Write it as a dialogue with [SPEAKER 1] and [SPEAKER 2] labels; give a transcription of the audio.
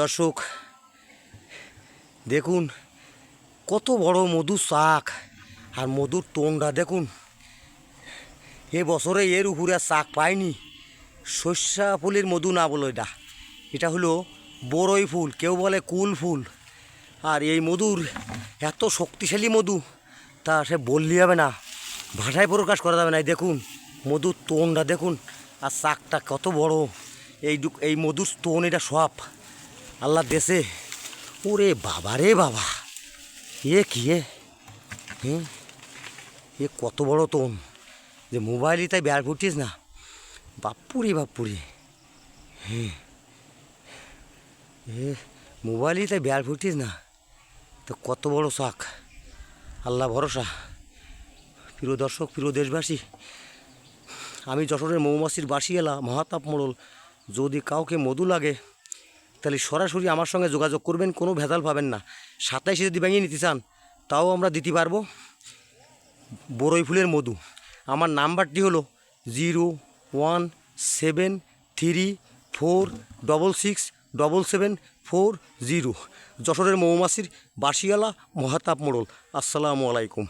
[SPEAKER 1] দর্শক, দেখুন, কত বড় মধু শাক আর মধুর টোনটা দেখুন। এ বছরে এর উপরে শাক পায়নি শস্যা ফুলের মধু না বলো এটা। এটা হলো বড়ই ফুল, কেউ বলে কুল ফুল। আর এই মধুর এত শক্তিশালী মধু, তা সে বললি হবে না। ভাষায় প্রকাশ করা যাবে না। দেখুন, মধুর টোনটা দেখুন। আর শাকটা কত বড়। এই এই মধুর টোন এটা সব। আল্লাহ দেশে। ওরে বাবা রে বাবা। এ কি এ? এ? কত বড় টোন যে মোবাইলই তাই বের ফুটিস না। বাপুরি বাপুরি হ্যাঁ এ, মোবাইলই তাই বের ফুটিস না। তো কত বড় শাক আল্লাহ ভরসা। প্রিয় দর্শক, প্রিয় দেশবাসী, আমি যশোরের মৌমাছির বাসি এলা মহাতাপ মোড়ল যদি কাউকে মধু লাগে তাহলে সরাসরি আমার সঙ্গে যোগাযোগ করবেন, কোনো ভেজাল পাবেন না। সাতাইশে যদি ভেঙে নিতে চান, তাও আমরা দিতে পারব। বরই ফুলের মধু। আমার নাম্বারটি হলো zero one seven three four double six double seven four zero. যশোরের মৌমাছির বাসিয়ালা মহাতাপ মোড়ল। আসসালামু আলাইকুম।